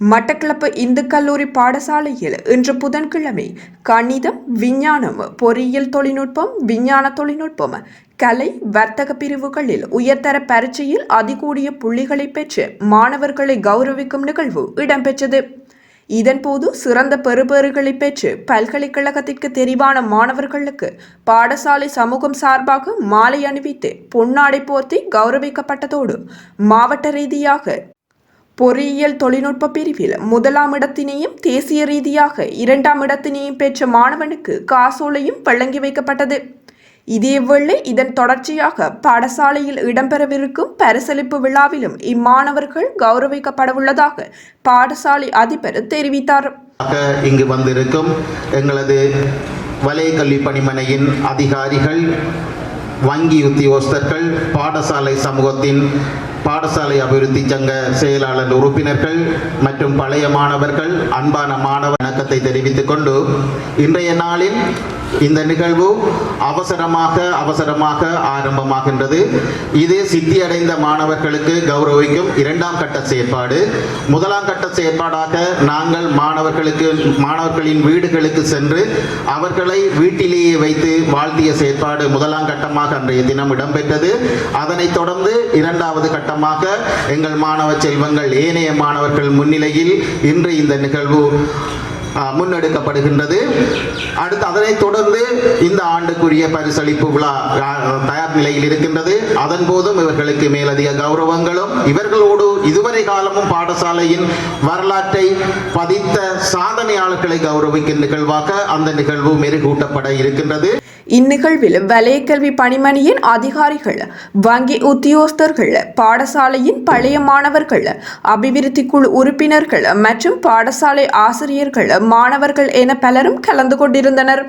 மட்டக்களப்பு இந்து கல்லூரி பாடசாலையில் இன்று புதன்கிழமை கணிதம் விஞ்ஞானம் பொறியியல் தொழில்நுட்பம் விஞ்ஞான தொழில்நுட்பம் கலை வர்த்தக பிரிவுகளில் உயர்தர பரீட்சையில் அதிகூடிய புள்ளிகளை பெற்று மாணவர்களை கௌரவிக்கும் நிகழ்வு இடம்பெற்றது. இதன்போது சிறந்த பெறுபேறுகளை பெற்று பல்கலைக்கழகத்திற்கு தெரிவான மாணவர்களுக்கு பாடசாலை சமூகம் சார்பாக மாலை அணிவித்து பொன்னாடை போர்த்தி கௌரவிக்கப்பட்டதோடு மாவட்ட ரீதியாக பொறியியல் தொழில்நுட்ப பிரிவில் முதலாம் இடத்தினையும் தேசிய ரீதியாக இரண்டாம் இடத்தினையும் பெற்ற மாணவனுக்கு காசோலையும் வழங்கி வைக்கப்பட்டது. இதேவேளை இதன் தொடர்ச்சியாக பாடசாலையில் இடம்பெறவிருக்கும் பரிசளிப்பு விழாவிலும் இம்மாணவர்கள் கௌரவிக்கப்படவுள்ளதாக பாடசாலை அதிபர் தெரிவித்தார். இங்கு வந்திருக்கும் எங்களது வலய கல்வி பணிமனையின் அதிகாரிகள் வங்கி உத்தியோகஸ்தர்கள் பாடசாலை சமூகத்தின் பாடசாலை அபிவிருத்தி சங்க செயலாளர் உறுப்பினர்கள் மற்றும் பழைய மாணவர்கள் அன்பான மாணவ வணக்கத்தை தெரிவித்துக் கொண்டு இன்றைய நாளில் இந்த நிகழ்வு அவசரமாக அவசரமாக ஆரம்பமாகின்றது. இது சித்தியடைந்த மாணவர்களுக்கு கௌரவிக்கும் இரண்டாம் கட்ட செயற்பாடு. முதலாம் கட்ட செயற்பாடாக நாங்கள் மாணவர்களுக்கு மாணவர்களின் வீடுகளுக்கு சென்று அவர்களை வீட்டிலேயே வைத்து வாழ்த்திய செயற்பாடு முதலாம் கட்டமாக அன்றைய தினம் இடம்பெற்றது. அதனைத் தொடர்ந்து இரண்டாவது கட்டமாக எங்கள் மாணவ செல்வங்கள் ஏனைய மாணவர்கள் முன்னிலையில் இன்று இந்த நிகழ்வு முன்னெடுக்கப்படுகின்றது. அடுத்து அதனைத் தொடர்ந்து இந்த ஆண்டுக்குரிய பரிசளிப்பு விழா தயார் நிலையில் இருக்கின்றது. அதன் போதும் இவர்களுக்கு மேலதிக கௌரவங்களும் இவர்களோடு இதுவரை காலமும் பாடசாலையின் வரலாற்றை பதித்த சாதனையாளர்களை கௌரவிக்கும் நிகழ்வாக அந்த நிகழ்வு மெருகூட்டப்பட இருக்கின்றது. இந்நிகழ்வில் வலயக்கல்வி பணிமனையின் அதிகாரிகள் வங்கி உத்தியோகஸ்தர்கள் பாடசாலையின் பழைய மாணவர்கள் அபிவிருத்தி குழு உறுப்பினர்கள் மற்றும் பாடசாலை ஆசிரியர்கள் மாணவர்கள் என பலரும் கலந்து கொண்டிருந்தனர்.